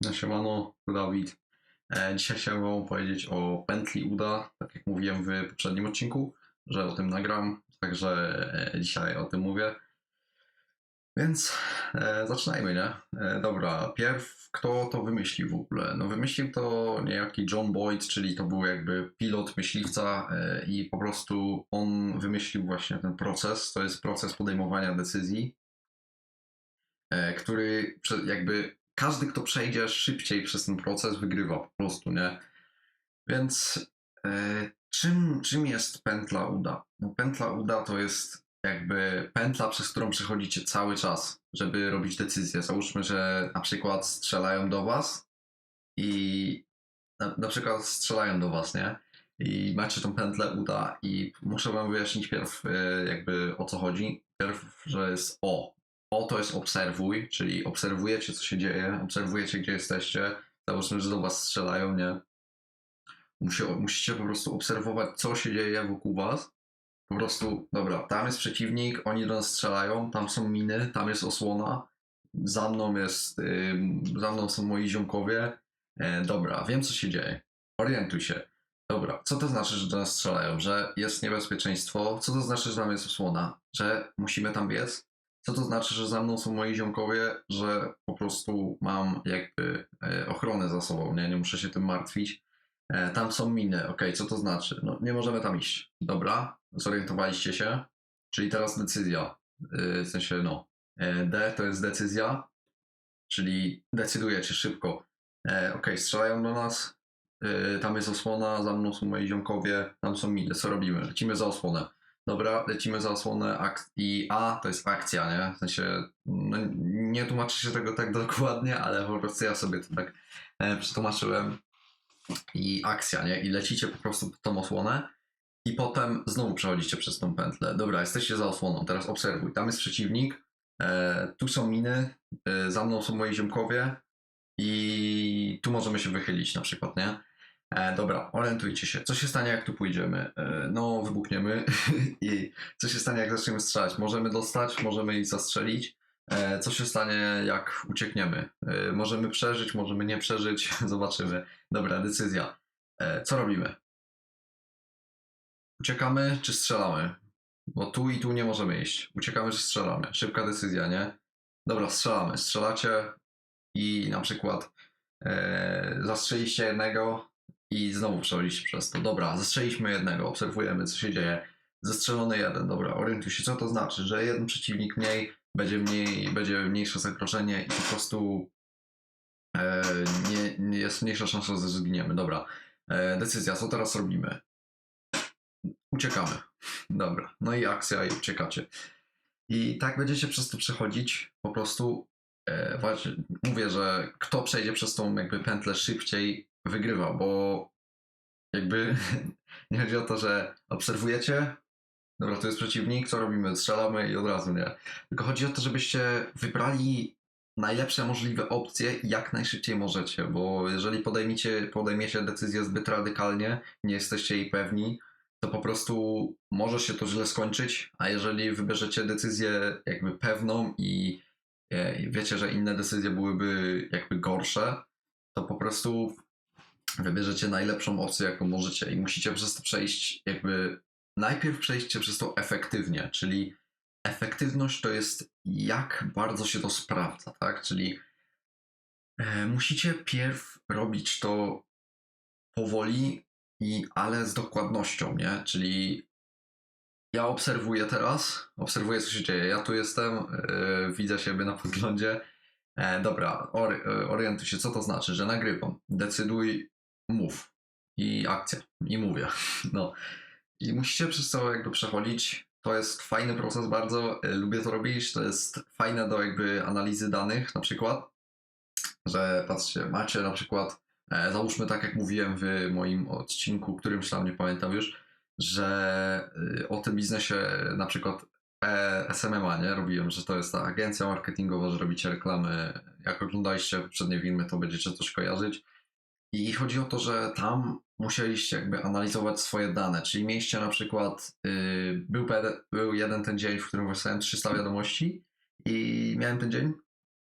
No siemano, Dawid. E, dzisiaj chciałem wam powiedzieć o pętli uda, tak jak mówiłem w poprzednim odcinku, że o tym nagram, także e, dzisiaj o tym mówię. Więc e, zaczynajmy, nie? E, dobra, pierw kto to wymyślił w ogóle? No wymyślił to niejaki John Boyd, czyli to był jakby pilot myśliwca e, i po prostu on wymyślił właśnie ten proces, to jest proces podejmowania decyzji, e, który jakby każdy, kto przejdzie szybciej przez ten proces, wygrywa po prostu, nie? Więc e, czym, czym jest pętla uda? No, pętla uda to jest jakby pętla, przez którą przechodzicie cały czas, żeby robić decyzję. Załóżmy, że na przykład strzelają do was i na, na przykład strzelają do was, nie? I macie tą pętlę uda i muszę wam wyjaśnić pierw e, jakby o co chodzi. Pierw, że jest o. O to jest obserwuj, czyli obserwujecie co się dzieje, obserwujecie gdzie jesteście. Załóżmy, że do was strzelają, nie? Musi, musicie po prostu obserwować co się dzieje wokół was. Po prostu, dobra, tam jest przeciwnik, oni do nas strzelają, tam są miny, tam jest osłona, za mną jest, ym, za mną są moi ziomkowie. E, dobra, wiem co się dzieje. Orientuj się. Dobra, co to znaczy, że do nas strzelają? Że jest niebezpieczeństwo? Co to znaczy, że tam jest osłona? Że musimy tam biec? Co to znaczy, że za mną są moi ziomkowie? Że po prostu mam jakby e, ochronę za sobą, nie? Nie muszę się tym martwić. E, tam są miny, okej, co to znaczy? No, nie możemy tam iść. Dobra, zorientowaliście się? Czyli teraz decyzja. E, w sensie, no. D to jest decyzja, czyli decydujecie szybko. Okej, strzelają do nas, tam jest osłona, za mną są moi ziomkowie, tam są miny, co robimy? Lecimy za osłonę. Dobra, lecimy za osłonę ak- i A to jest akcja, nie? W sensie, no, nie tłumaczy się tego tak dokładnie, ale po prostu ja sobie to tak e, przetłumaczyłem i akcja, nie? I lecicie po prostu pod tą osłonę i potem znowu przechodzicie przez tą pętlę. Dobra, jesteście za osłoną, teraz obserwuj. Tam jest przeciwnik, e, tu są miny, e, za mną są moi ziomkowie i tu możemy się wychylić na przykład, nie? E, dobra, orientujcie się. Co się stanie, jak tu pójdziemy? E, no, wybuchniemy i co się stanie, jak zaczniemy strzelać? Możemy dostać, możemy ich zastrzelić. E, co się stanie, jak uciekniemy? E, możemy przeżyć, możemy nie przeżyć, zobaczymy. Dobra, decyzja. E, co robimy? Uciekamy czy strzelamy? Bo tu i tu nie możemy iść. Uciekamy czy strzelamy? Szybka decyzja, nie? Dobra, strzelamy. Strzelacie i na przykład e, zastrzeliście jednego i znowu przechodziliście przez to. Dobra, zastrzeliśmy jednego, obserwujemy co się dzieje. Zestrzelony jeden, dobra, orientuj się, co to znaczy, że jeden przeciwnik mniej, będzie mniej, będzie mniejsze zakroczenie i po prostu e, nie, nie jest mniejsza szansa, że zginiemy. Dobra, e, decyzja, co teraz robimy? Uciekamy. Dobra, no i akcja i uciekacie. I tak będziecie przez to przechodzić, po prostu e, właśnie mówię, że kto przejdzie przez tą jakby pętlę szybciej, wygrywa, bo jakby nie chodzi o to, że obserwujecie, dobra, tu jest przeciwnik, co robimy? Strzelamy i od razu, nie? Tylko chodzi o to, żebyście wybrali najlepsze możliwe opcje jak najszybciej możecie, bo jeżeli podejmiecie, podejmiecie decyzję zbyt radykalnie, nie jesteście jej pewni, to po prostu może się to źle skończyć, a jeżeli wybierzecie decyzję jakby pewną i e, i wiecie, że inne decyzje byłyby jakby gorsze, to po prostu wybierzecie najlepszą opcję, jaką możecie i musicie przez to przejść jakby najpierw przejście przez to efektywnie, czyli efektywność to jest jak bardzo się to sprawdza, tak? Czyli e, musicie pierw robić to powoli, i, ale z dokładnością, nie? Czyli ja obserwuję teraz, obserwuję co się dzieje. Ja tu jestem, e, widzę siebie na podglądzie. E, dobra, or, orientuj się, co to znaczy, że nagrywam. Decyduj, mów. I akcja. I mówię. No. I musicie przez to jakby przechodzić. To jest fajny proces bardzo. e, Lubię to robić. To jest fajne do jakby analizy danych na przykład. Że patrzcie, macie na przykład, e, załóżmy tak jak mówiłem w moim odcinku, którymś tam nie pamiętam już, że y, o tym biznesie na przykład e, SMMA, nie? Robiłem, że to jest ta agencja marketingowa, że robicie reklamy. Jak oglądaliście poprzednie filmy, to będziecie coś kojarzyć. I chodzi o to, że tam musieliście jakby analizować swoje dane, czyli mieliście na przykład, y, był, był jeden ten dzień, w którym wysłałem 300 wiadomości i miałem ten dzień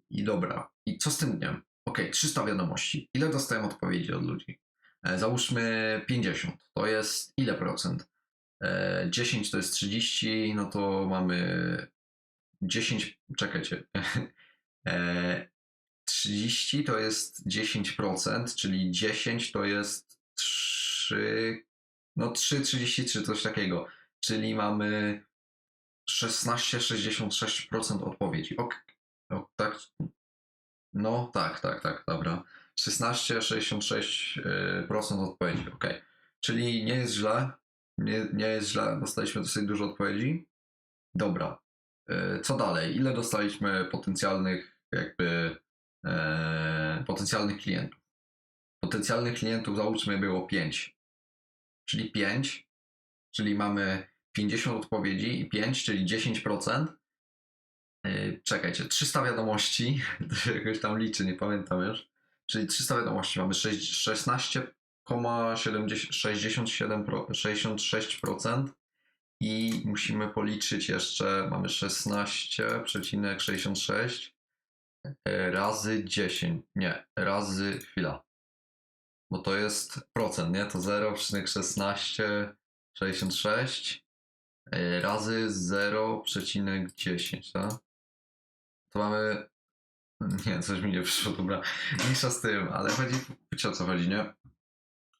i dobra. I co z tym dniem? ok, 300 wiadomości. Ile dostałem odpowiedzi od ludzi? E, załóżmy 50. To jest ile procent? E, 10 to jest 30, no to mamy 10, czekajcie. E, 30 to jest 10%, czyli 10 to jest 3, no 3,33, coś takiego. Czyli mamy 16,66% odpowiedzi. Ok, o, tak. No tak, tak, tak, dobra. 16,66% odpowiedzi, ok. Czyli nie jest źle, nie, nie jest źle, dostaliśmy dosyć dużo odpowiedzi. Dobra. E, Co dalej? Ile dostaliśmy potencjalnych jakby e, potencjalnych klientów? Potencjalnych klientów załóżmy było 5. Czyli 5, czyli mamy 50 odpowiedzi i 5, czyli 10%. Yy, czekajcie, 300 wiadomości, to się jakoś tam liczy, nie pamiętam już. Czyli 300 wiadomości, mamy 6 16,67 pro- 66% i musimy policzyć jeszcze, mamy 16,66 yy, razy 10, nie, razy, chwila, bo to jest procent, nie, to 0,1666 yy, razy 0,10, tak? To mamy. Nie, coś mi nie przyszło, dobra. Mniejsza z tym, ale chodzi. Wiecie o co chodzi, nie?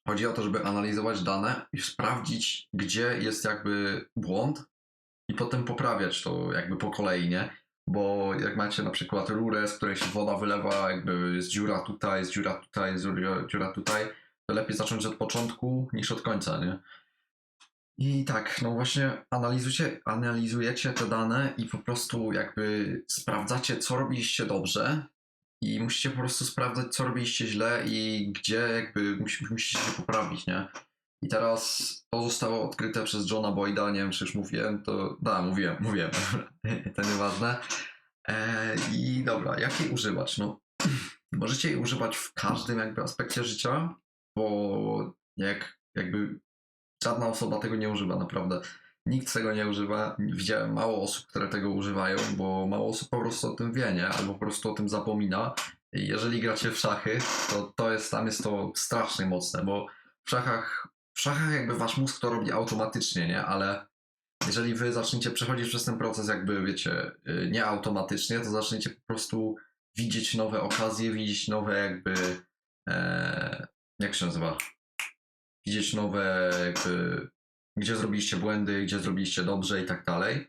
Chodzi o to, żeby analizować dane i sprawdzić, gdzie jest jakby błąd i potem poprawiać to jakby po kolei, nie? Bo jak macie na przykład rurę, z której się woda wylewa, jakby jest dziura tutaj, jest dziura tutaj, jest dziura- tutaj, to lepiej zacząć od początku niż od końca, nie? I tak, no właśnie analizujecie, analizujecie te dane i po prostu jakby sprawdzacie, co robiliście dobrze i musicie po prostu sprawdzać, co robiliście źle i gdzie jakby musi, musicie się poprawić, nie? I teraz to zostało odkryte przez Johna Boyda, nie wiem czy już mówiłem, to da, mówiłem, mówiłem, to nieważne. E, I dobra, jak jej używać? No, możecie jej używać w każdym jakby aspekcie życia, bo jak jakby żadna osoba tego nie używa, naprawdę. Nikt tego nie używa. Widziałem mało osób, które tego używają, bo mało osób po prostu o tym wie, nie? Albo po prostu o tym zapomina. Jeżeli gracie w szachy, to, to jest, tam jest to strasznie mocne, bo w szachach, w szachach jakby wasz mózg to robi automatycznie, nie? Ale jeżeli wy zaczniecie przechodzić przez ten proces jakby, wiecie, y, nie automatycznie, to zaczniecie po prostu widzieć nowe okazje, widzieć nowe jakby, e, jak się nazywa? widzieć nowe, jakby, gdzie zrobiliście błędy, gdzie zrobiliście dobrze i tak dalej.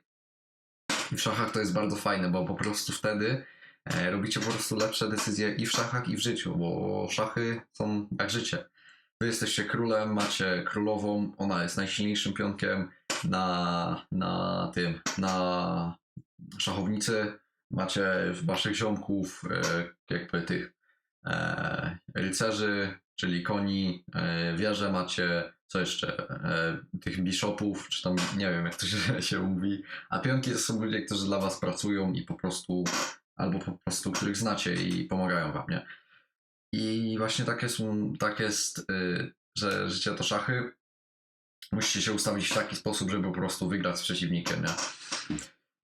I w szachach to jest bardzo fajne, bo po prostu wtedy e, robicie po prostu lepsze decyzje i w szachach, i w życiu, bo szachy są jak życie. Wy jesteście królem, macie królową, ona jest najsilniejszym pionkiem na, na tym, na szachownicy. Macie waszych ziomków, e, jakby tych e, rycerzy, czyli koni, e, wieże macie, co jeszcze, e, tych bishopów, czy tam nie wiem jak to się, się mówi, a pionki to są ludzie, którzy dla was pracują i po prostu, albo po prostu których znacie i pomagają wam, nie? I właśnie tak jest, tak jest y, że życie to szachy. Musicie się ustawić w taki sposób, żeby po prostu wygrać z przeciwnikiem, nie?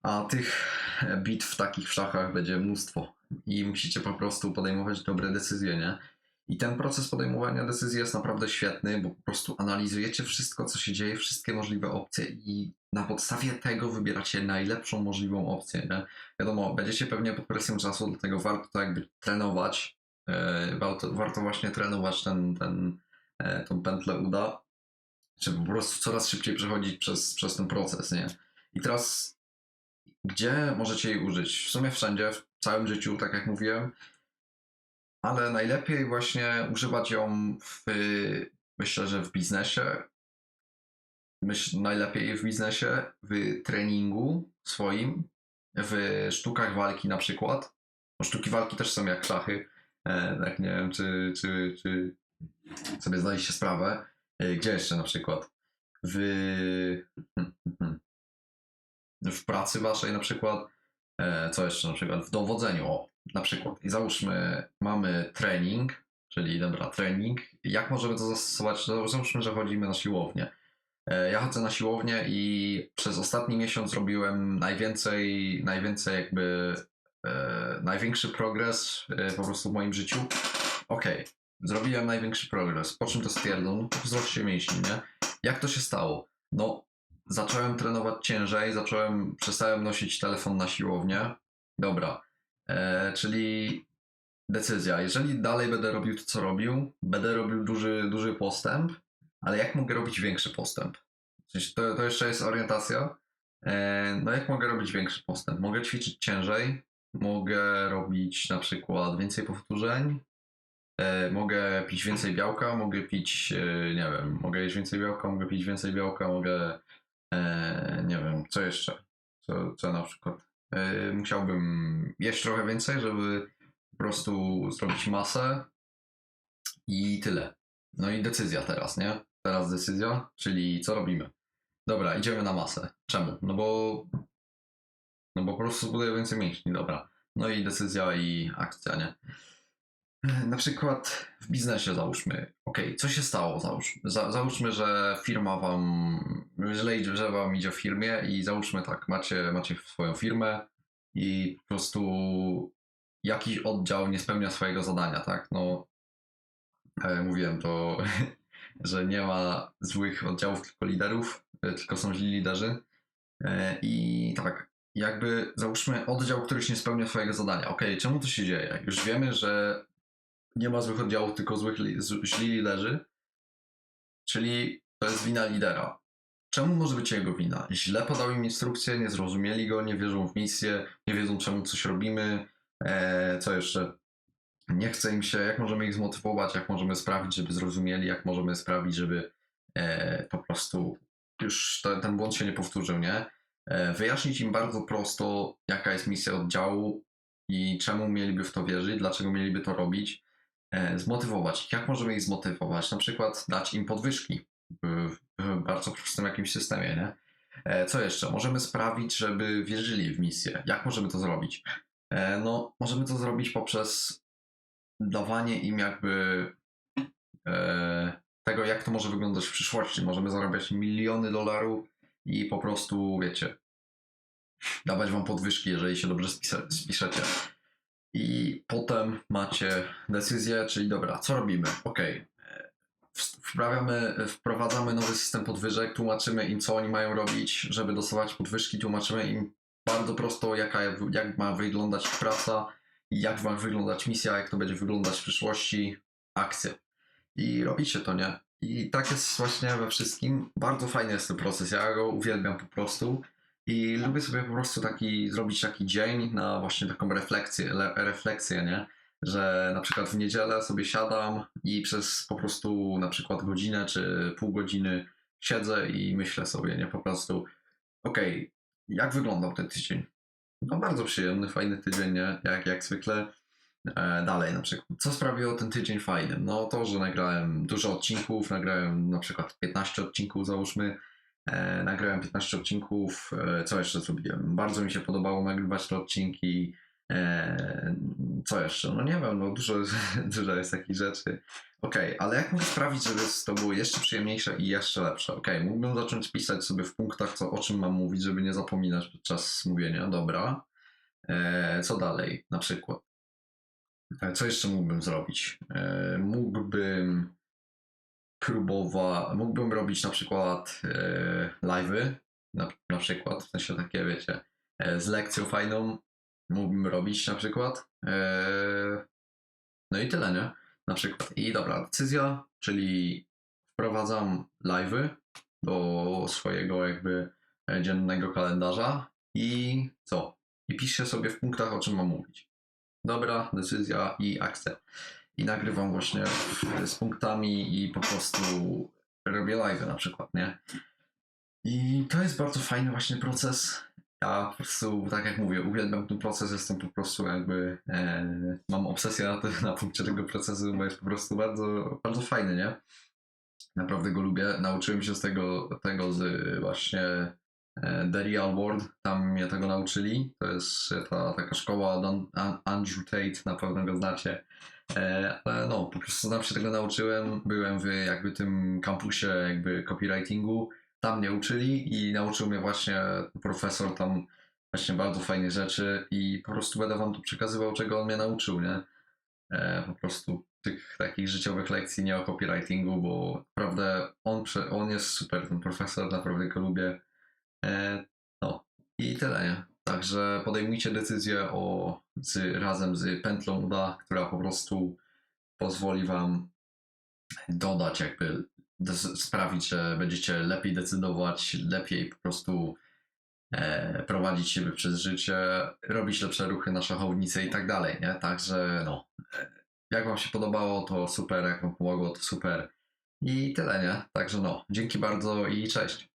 A tych bitw takich w szachach będzie mnóstwo i musicie po prostu podejmować dobre decyzje, nie? I ten proces podejmowania decyzji jest naprawdę świetny, bo po prostu analizujecie wszystko, co się dzieje, wszystkie możliwe opcje i na podstawie tego wybieracie najlepszą możliwą opcję, nie? Wiadomo, będziecie pewnie pod presją czasu, dlatego warto to jakby trenować, warto, warto właśnie trenować ten, ten, e, tą pętlę uda, żeby po prostu coraz szybciej przechodzić przez, przez ten proces, nie? I teraz gdzie możecie jej użyć? W sumie wszędzie, w całym życiu, tak jak mówiłem, ale najlepiej właśnie używać ją w, myślę, że w biznesie. Myślę, najlepiej w biznesie, w treningu swoim, w sztukach walki na przykład. Bo sztuki walki też są jak szachy. E, tak nie wiem, czy, czy, czy sobie zdaliście sprawę. E, gdzie jeszcze na przykład? W, w pracy waszej na przykład. E, co jeszcze na przykład? W dowodzeniu. O, na przykład. I załóżmy, mamy trening, czyli dobra, trening. Jak możemy to zastosować? No, Załóżmy, że chodzimy na siłownię. Ja chodzę na siłownię i przez ostatni miesiąc robiłem najwięcej, najwięcej jakby największy progres e, po prostu w moim życiu. Okej, zrobiłem największy progres. Po czym to stwierdzą? Po wzroście mięśni, nie? Jak to się stało? No, zacząłem trenować ciężej, zacząłem, przestałem nosić telefon na siłownię. Dobra, e, czyli decyzja. Jeżeli dalej będę robił to, co robił, będę robił duży, duży postęp, ale jak mogę robić większy postęp? To, to jeszcze jest orientacja. E, no jak mogę robić większy postęp? Mogę ćwiczyć ciężej, mogę robić na przykład więcej powtórzeń, e, mogę pić więcej białka, mogę pić, e, nie wiem, mogę jeść więcej białka, mogę pić więcej białka, mogę, e, nie wiem, co jeszcze? Co, co na przykład? Musiałbym jeść trochę więcej, żeby po prostu zrobić masę i tyle. No i decyzja teraz, nie? Teraz decyzja, czyli co robimy? Dobra, idziemy na masę. Czemu? No bo. No bo po prostu zbuduję więcej mięśni, dobra. No i decyzja i akcja, nie? Na przykład w biznesie załóżmy, okej, co się stało? Załóż, za, załóżmy, że firma wam, źle idzie, że wam idzie w firmie i załóżmy tak, macie, macie swoją firmę i po prostu jakiś oddział nie spełnia swojego zadania, tak? No, e, mówiłem to, że nie ma złych oddziałów, tylko liderów, e, tylko są źli liderzy. E, I tak, jakby załóżmy oddział, któryś nie spełnia swojego zadania. Okej, czemu to się dzieje? Już wiemy, że nie ma złych oddziałów, tylko złych li- źli liderzy, czyli to jest wina lidera. Czemu może być jego wina? Źle podał im instrukcję, nie zrozumieli go, nie wierzą w misję, nie wiedzą czemu coś robimy. E, co jeszcze? Nie chce im się, jak możemy ich zmotywować, jak możemy sprawić, żeby zrozumieli, jak możemy sprawić, żeby e, po prostu już te, ten błąd się nie powtórzył, nie? E, wyjaśnić im bardzo prosto, jaka jest misja oddziału i czemu mieliby w to wierzyć, dlaczego mieliby to robić. E, zmotywować ich. Jak możemy ich zmotywować? Na przykład dać im podwyżki w, bardzo prostym jakimś systemie, nie? E, co jeszcze? Możemy sprawić, żeby wierzyli w misję. Jak możemy to zrobić? No, możemy to zrobić poprzez dawanie im jakby tego, jak to może wyglądać w przyszłości. Możemy zarabiać miliony dolarów i po prostu, wiecie, dawać wam podwyżki, jeżeli się dobrze spisa- spiszecie. I potem macie decyzję, czyli dobra, co robimy? Okej, e, wprawiamy, wprowadzamy nowy system podwyżek, tłumaczymy im, co oni mają robić, żeby dostawać podwyżki, tłumaczymy im bardzo prosto, jaka, jak ma wyglądać praca, jak ma wyglądać misja, jak to będzie wyglądać w przyszłości, akcja. I robicie to, nie? I tak jest właśnie we wszystkim. Bardzo fajny jest ten proces, ja go uwielbiam po prostu. I lubię sobie po prostu taki, zrobić taki dzień na właśnie taką refleksję, le, refleksję, nie? Że na przykład w niedzielę sobie siadam i przez po prostu na przykład godzinę czy pół godziny siedzę i myślę sobie, nie? Po prostu, okej, jak wyglądał ten tydzień? No bardzo przyjemny, fajny tydzień, nie? Jak, jak zwykle. E, dalej na przykład. Co sprawiło ten tydzień fajnym? No to, że nagrałem dużo odcinków, nagrałem na przykład 15 odcinków załóżmy. E, nagrałem 15 odcinków. E, co jeszcze zrobiłem? Bardzo mi się podobało nagrywać te odcinki. E, co jeszcze? No nie wiem, no dużo, dużo jest takich rzeczy. Okej, ale jak mogę sprawić, żeby to było jeszcze przyjemniejsze i jeszcze lepsze? Okej, mógłbym zacząć pisać sobie w punktach, co, o czym mam mówić, żeby nie zapominać podczas mówienia. Dobra. E, co dalej? Na przykład. Co jeszcze mógłbym zrobić? E, mógłbym próbować, mógłbym robić na przykład e, live'y, na, na przykład, w sensie takie, wiecie, e, z lekcją fajną mógłbym robić na przykład. No i tyle, nie? Na przykład. I dobra, decyzja, czyli wprowadzam live'y do swojego jakby dziennego kalendarza i co? I piszę sobie w punktach, o czym mam mówić. Dobra, decyzja i akcja. I nagrywam właśnie z punktami i po prostu robię live na przykład, nie? I to jest bardzo fajny właśnie proces. Ja po prostu, tak jak mówię, uwielbiam ten proces, jestem po prostu jakby, e, mam obsesję na, tym, na punkcie tego procesu, bo jest po prostu bardzo, bardzo fajny, nie? Naprawdę go lubię. Nauczyłem się z tego, tego z właśnie The Real World, tam mnie tego nauczyli. To jest ta taka szkoła Andrew Tate, na pewno go znacie. E, Ale no, po prostu tam się tego nauczyłem. Byłem w jakby tym kampusie jakby copywritingu. Tam mnie uczyli i nauczył mnie właśnie profesor tam właśnie bardzo fajnych rzeczy i po prostu będę wam tu przekazywał, czego on mnie nauczył, nie? E, po prostu tych takich życiowych lekcji, nie o copywritingu, bo naprawdę on, on jest super, ten profesor, naprawdę go lubię. E, no i tyle, nie? Także podejmujcie decyzję o, z, razem z pętlą uda, która po prostu pozwoli wam dodać, jakby sprawić, że będziecie lepiej decydować, lepiej po prostu e, prowadzić siebie przez życie, robić lepsze ruchy na szachownicy i tak dalej, nie? Także no, e, jak wam się podobało, to super, jak wam pomogło, to super i tyle, nie? Także no, dzięki bardzo i cześć.